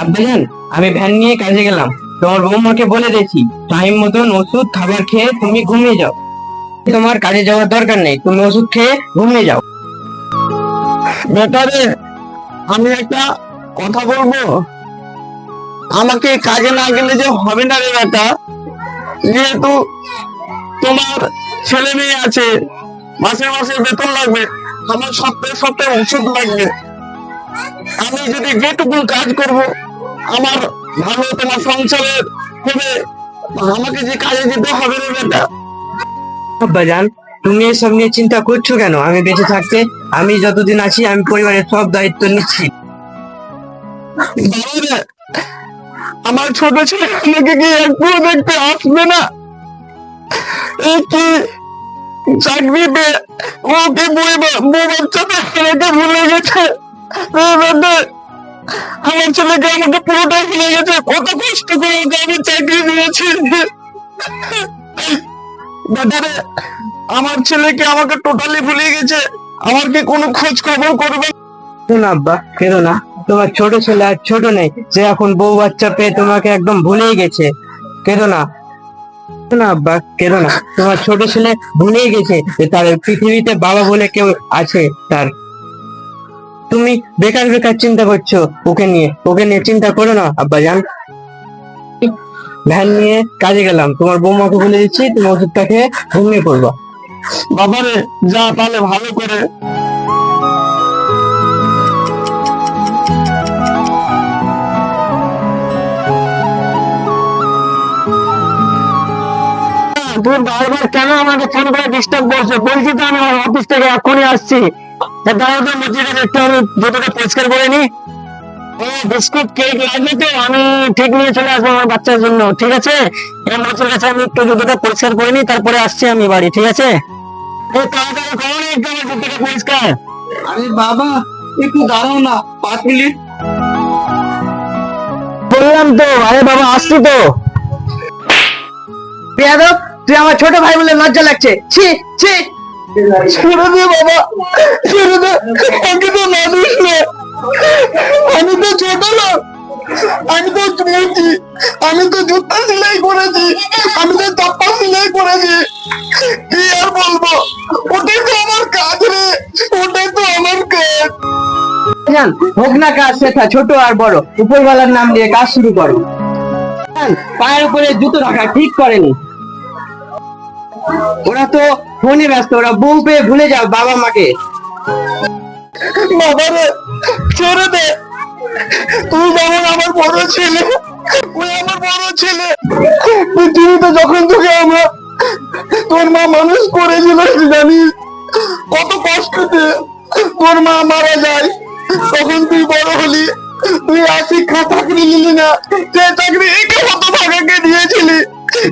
আব্বাজান আমি ভ্যান নিয়ে কাজে গেলাম। তোমার বৌমাকে বলে দিয়েছি, টাইম মতন ওষুধ, খাবার খেয়ে তুমি ঘুমিয়ে যাও। তোমার কাজে যাওয়ার দরকার নেই, তুমি ওষুধ খেয়ে ঘুমিয়ে যাও। বেটারে, আমি একটা কথা বলব? আমাকে কাজে না গেলে যে হবে না রে বেটা। যেহেতু তোমার ছেলে মেয়ে আছে, মাসে মাসে বেতন লাগবে, আমার সপ্তাহে সপ্তাহে ওষুধ লাগবে। আমি যদি যেটুকু কাজ করব আমার ভালো তোমার সংসারের হবে আমাকে যে কাজে যেতে হবে রে বেটা। আব্বাজান তুমি এসব নিয়ে চিন্তা করছ কেন? আমি বেঁচে থাকতে আমি যতদিন আছি আমি পরিবারের সব দায়িত্ব নিচ্ছি। আমার ছোট ছেলে আমাকে কি একটু দেখতে আসবে না? এই কি চাকরি পেয়ে ওকে বই বা- বউ বাচ্চাতে আমাকে ভুলে গেছে? আমার ছেলেকে আমাকে পুরোটাই ভুলে গেছে। কত কষ্ট করে আমি চাকরি দিয়েছি। দাদারে আমার ছেলেকে আমাকে টোটালি ভুলে গেছে। আমার কি কোনো খোঁজ খবর করবে আব্বা কেন না। তোমার ছোট ছেলে আর ছোট নেই সে এখন বউ বাচ্চা পেয়ে তোমাকে একদম ভুলেই গেছে। কেন না। না আব্বা কেন না। তোমার ছোট ছেলে ভুলেই গেছে যে তার পৃথিবীতে বাবা বলে কেউ আছে, তার তুমি বেকার বেকার চিন্তা করছ ওকে নিয়ে ওকে নিয়ে চিন্তা করো না, আব্বা জান। ভ্যান নিয়ে কাজে গেলাম, তোমার বৌমাকে বলে দিচ্ছি তুমি ওষুধটা খেয়ে ঘুমিয়ে পড়বা। বাবারে, যা তাহলে ভালো করে। তুই বারবার কেন আমাকে ফোন করে ডিস্টার্ব করছ? বলছি তো আমি অফিস থেকে এখনই আসছি। দাঁড়াও তো মুচিটা একটু আমি জুতোটা পরিষ্কার করে নি বিস্কুট কেক লাগবে তো আমি ঠিক নিয়ে চলে আসব আমার বাচ্চার জন্য ঠিক আছে? এই কাছে আমি একটু জুতোটা পরিষ্কার করে নি তারপরে আসছি আমি বাড়ি ঠিক আছে? তাড়াতাড়ি করো না একটু আমার জুতোটা পরিষ্কার। আরে বাবা একটু দাঁড়াও না পাঁচ মিনিট। বললাম তো আরে বাবা আসছি তো। তুই আমার ছোট ভাই বলে লজ্জা লাগছে। ছি ছি। ছেড়ে দে বাবা, ছেড়ে দে। আমি তো মানুষ না। আমি তো ছোট লোক আমি তো চুমুছি আমি তো জুতা সেলাই করেছি। আমি তো চাপ্পা সেলাই করেছি। কি আর বলব? ওটাই তো আমার কাজ রে। ওটাই তো আমার কাজ। জান, হোক না কাজ, শেখা, ছোট আর বড়। উপরওয়ালার নাম দিয়ে কাজ শুরু করো। পায়ের উপরে জুতো রাখা ঠিক করেনি। ওরা তো ফোনে ব্যস্ত, ওরা বউ পেয়ে ভুলে যাও বাবা মাকে। বাবারে, ছেড়ে দে। তুই যেমন আমার বড় ছেলে, ওই আমার বড় ছেলে। পৃথিবীতে যখন তোকে আমরা, তোর মা মানুষ করেছিল জানিস কত কষ্টতে তোর মা মারা যায়। তখন তুই বড় হলি, তুই আর শিক্ষা চাকরি নিলি না। চাকরি একে ভাগাকে দিয়েছিলি।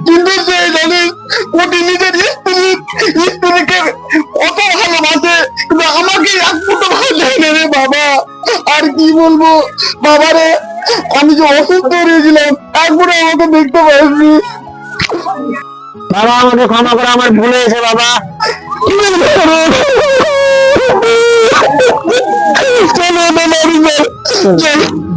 কিন্তু সে জানিস ওটি নিজের স্ত্রী স্ত্রীকে কত ভালোবাসে কিন্তু আমাকে এক ফুটো ভালো না রে বাবা। আর কি বলব? বাবারে আমি যে অসুস্থ হয়েছিলাম একবারে আমাকে দেখতে পাইনি। বাবা আমাকে ক্ষমা করে আমার ভুলে এসে বাবা। চলো চলো চলো।